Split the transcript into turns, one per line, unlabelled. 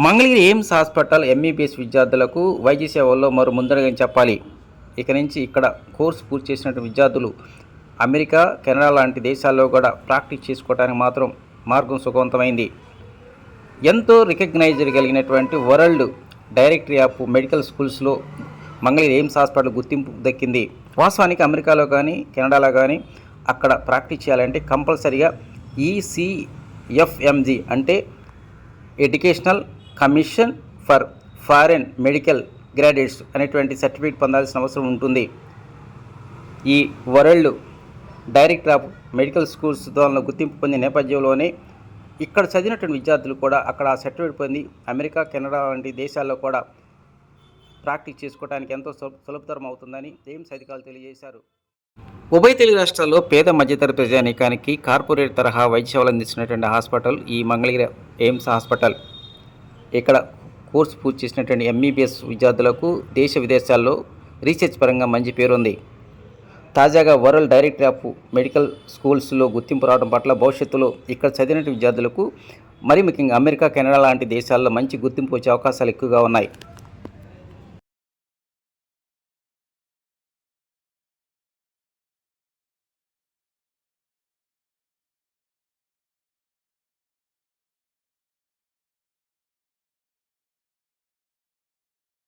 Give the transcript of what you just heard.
Mangalagiri AIIMS hospital MBBS విద్యార్థులకు వైద్య సేవల్లో మరో ముందరగా చెప్పాలి. ఇక నుంచి ఇక్కడ కోర్సు పూర్తి చేసినటువంటి విద్యార్థులు అమెరికా కెనడా లాంటి దేశాల్లో కూడా ప్రాక్టీస్ చేసుకోవడానికి మాత్రం మార్గం సుఖవంతమైంది ఎంతో రికగ్నైజర్ కలిగినటువంటి వరల్డ్ డైరెక్టరీ ఆఫ్ మెడికల్ స్కూల్స్లో మంగళగిరి ఎయిమ్స్ హాస్పిటల్ గుర్తింపు దక్కింది. వాస్తవానికి అమెరికాలో కానీ కెనడాలో కానీ అక్కడ ప్రాక్టీస్ చేయాలంటే కంపల్సరిగా ఈసీఎఫ్ఎంజీ ఈసీఎఫ్ఎంజి అంటే educational commission for foreign medical graduates అనేటువంటి సర్టిఫికేట్ పొందాల్సిన అవసరం ఉంటుంది. ఈ world director of medical schools ద్వారా గుర్తింపు పొందిన నేపథ్యంలోనే ఇక్కడ చదివినటువంటి విద్యార్థులు కూడా అక్కడ ఆ సర్టిఫికేట్ పొంది అమెరికా కెనడా వంటి దేశాల్లో కూడా ప్రాక్టీస్ చేసుకోవడానికి ఎంతో సులభతరం అవుతుందని ఎయిమ్స్ అధికారులు తెలియజేశారు. ఉభయ తెలుగు రాష్ట్రాల్లో పేద మధ్యతరగతి ప్రజానీకానికి కార్పొరేట్ తరహా వైద్య సేవలు అందిస్తున్నటువంటి హాస్పిటల్ ఈ మంగళగిరి ఎయిమ్స్ హాస్పిటల్. ఇక్కడ కోర్సు పూర్తి చేసినటువంటి ఎంబీబీఎస్ విద్యార్థులకు దేశ విదేశాల్లో రీసెర్చ్ పరంగా మంచి పేరుంది. తాజాగా వరల్డ్ డైరెక్టర్ ఆఫ్ మెడికల్ స్కూల్స్లో గుర్తింపు రావడం పట్ల భవిష్యత్తులో ఇక్కడ చదివిన విద్యార్థులకు మరి ముఖ్యంగా అమెరికా కెనడా లాంటి దేశాల్లో మంచి గుర్తింపు వచ్చే అవకాశాలు ఎక్కువగా ఉన్నాయి.